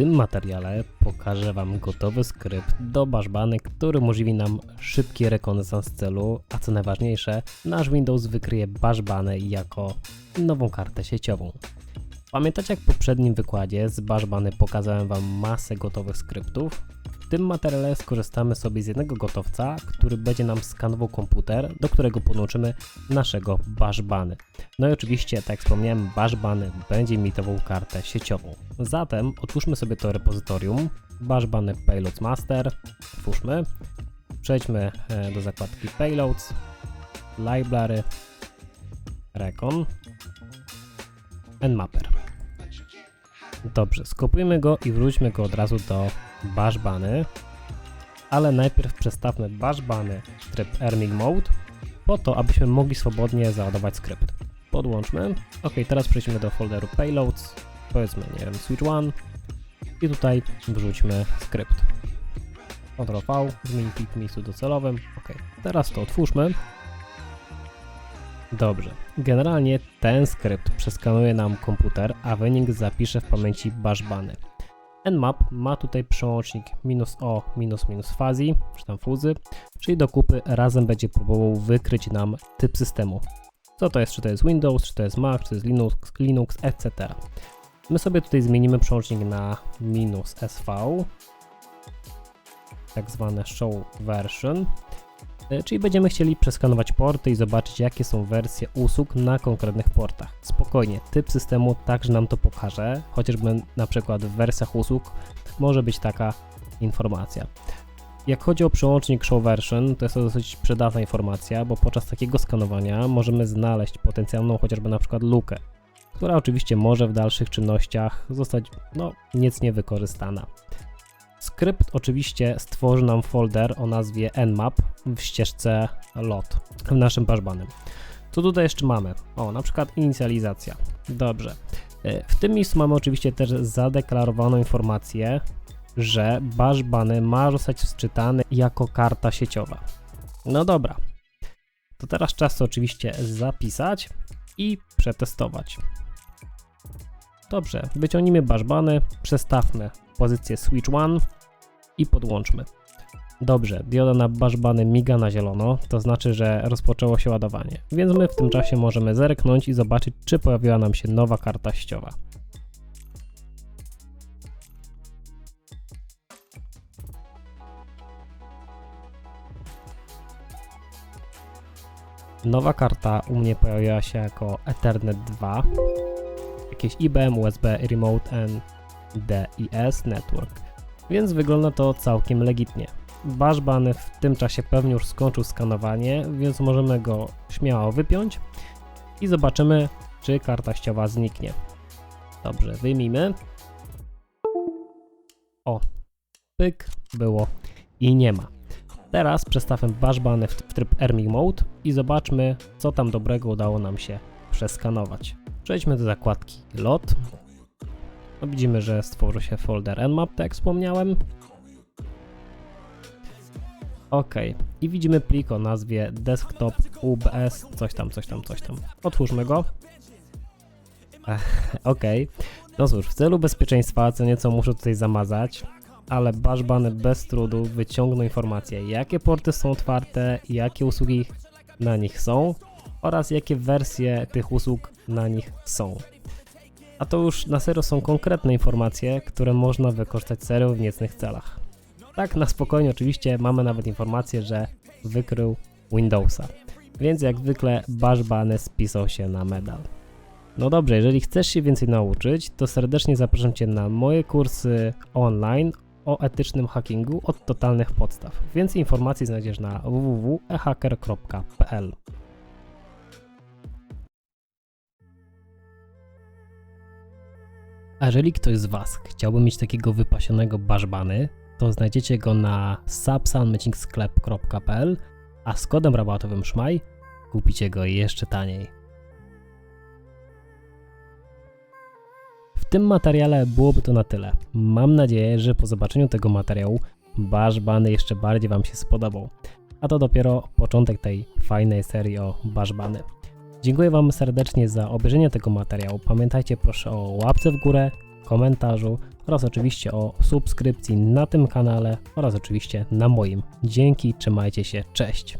tym materiale pokażę Wam gotowy skrypt do Bashbany, który umożliwi nam szybki rekonesans celu, a co najważniejsze, nasz Windows wykryje Bashbanę jako nową kartę sieciową. Pamiętacie jak w poprzednim wykładzie z Bashbany pokazałem Wam masę gotowych skryptów? Tym materiale skorzystamy sobie z jednego gotowca, który będzie nam skanował komputer, do którego podłączymy naszego Bashbany. No i oczywiście, tak jak wspomniałem, Bashbany będzie imitował kartę sieciową. Zatem otwórzmy sobie to repozytorium Bashbany Payloads Master. Otwórzmy. Przejdźmy e, do zakładki Payloads, Library, Recon, Nmapper. Dobrze, skopiujmy go i wróćmy go od razu do Bashbany. Ale najpierw przestawmy Bashbany w tryb Erming Mode, po to, abyśmy mogli swobodnie załadować skrypt. Podłączmy. Ok, teraz przejdźmy do folderu Payloads, powiedzmy, nie wiem, Switch 1 i tutaj wrzućmy skrypt. Ctrl V, zmień plik w miejscu docelowym. Ok, teraz to otwórzmy. Dobrze. Generalnie ten skrypt przeskanuje nam komputer, a wynik zapisze w pamięci bashbany. Nmap ma tutaj przełącznik "-o", fuzzy, czy tam fuzy, czyli do kupy razem będzie próbował wykryć nam typ systemu. Co to jest, czy to jest Windows, czy to jest Mac, czy to jest Linux, Linux etc. My sobie tutaj zmienimy przełącznik na "-sv, tak zwane show version, Czyli będziemy chcieli przeskanować porty i zobaczyć, jakie są wersje usług na konkretnych portach. Spokojnie, typ systemu także nam to pokaże, chociażby na przykład w wersjach usług może być taka informacja. Jak chodzi o przełącznik Show Version, to jest to dosyć przydatna informacja, bo podczas takiego skanowania możemy znaleźć potencjalną chociażby na przykład lukę, która oczywiście może w dalszych czynnościach zostać no, nic niewykorzystana. Skrypt oczywiście stworzy nam folder o nazwie nmap w ścieżce lot w naszym bashbanem. Co tutaj jeszcze mamy? O, na przykład inicjalizacja. Dobrze. E, W tym miejscu mamy oczywiście też zadeklarowaną informację, że bashbany ma zostać wczytany jako karta sieciowa. No dobra. To teraz czas to oczywiście zapisać i przetestować. Dobrze, wyciągnijmy bashbany, przestawmy pozycję switch 1 i podłączmy. Dobrze, dioda na bashbany miga na zielono, to znaczy, że rozpoczęło się ładowanie, więc my w tym czasie możemy zerknąć i zobaczyć, czy pojawiła nam się nowa karta sieciowa. Nowa karta u mnie pojawiła się jako Ethernet 2, jakieś IBM, USB, Remote and DIS Network, więc wygląda to całkiem legitnie. Bashban w tym czasie pewnie już skończył skanowanie, więc możemy go śmiało wypiąć i zobaczymy, czy karta ściowa zniknie. Dobrze, wyjmijmy. O, pyk, było i nie ma. Teraz przestawmy Bashban w, tryb Erming Mode i zobaczmy, co tam dobrego udało nam się przeskanować. Przejdźmy do zakładki Lot. No widzimy, że stworzył się folder nmap, tak jak wspomniałem. Ok, i widzimy plik o nazwie desktop ubs, coś tam, coś tam, coś tam. Otwórzmy go. Ok, no cóż, w celu bezpieczeństwa co nieco muszę tutaj zamazać, ale Bashban bez trudu wyciągnął informacje, jakie porty są otwarte, jakie usługi na nich są oraz jakie wersje tych usług na nich są. A to już na serio są konkretne informacje, które można wykorzystać serio w niecnych celach. Tak, na spokojnie oczywiście mamy nawet informację, że wykrył Windowsa. Więc jak zwykle Bashbany spisał się na medal. No dobrze, jeżeli chcesz się więcej nauczyć, to serdecznie zapraszam Cię na moje kursy online o etycznym hackingu od totalnych podstaw. Więcej informacji znajdziesz na www.ehacker.pl. A jeżeli ktoś z Was chciałby mieć takiego wypasionego bashbany, to znajdziecie go na subsunmatchingsklep.pl, a z kodem rabatowym SZMAJ kupicie go jeszcze taniej. W tym materiale byłoby to na tyle. Mam nadzieję, że po zobaczeniu tego materiału bashbany jeszcze bardziej Wam się spodobał. A to dopiero początek tej fajnej serii o bashbany. Dziękuję Wam serdecznie za obejrzenie tego materiału. Pamiętajcie proszę o łapce w górę, komentarzu oraz oczywiście o subskrypcji na tym kanale oraz oczywiście na moim. Dzięki, trzymajcie się, cześć.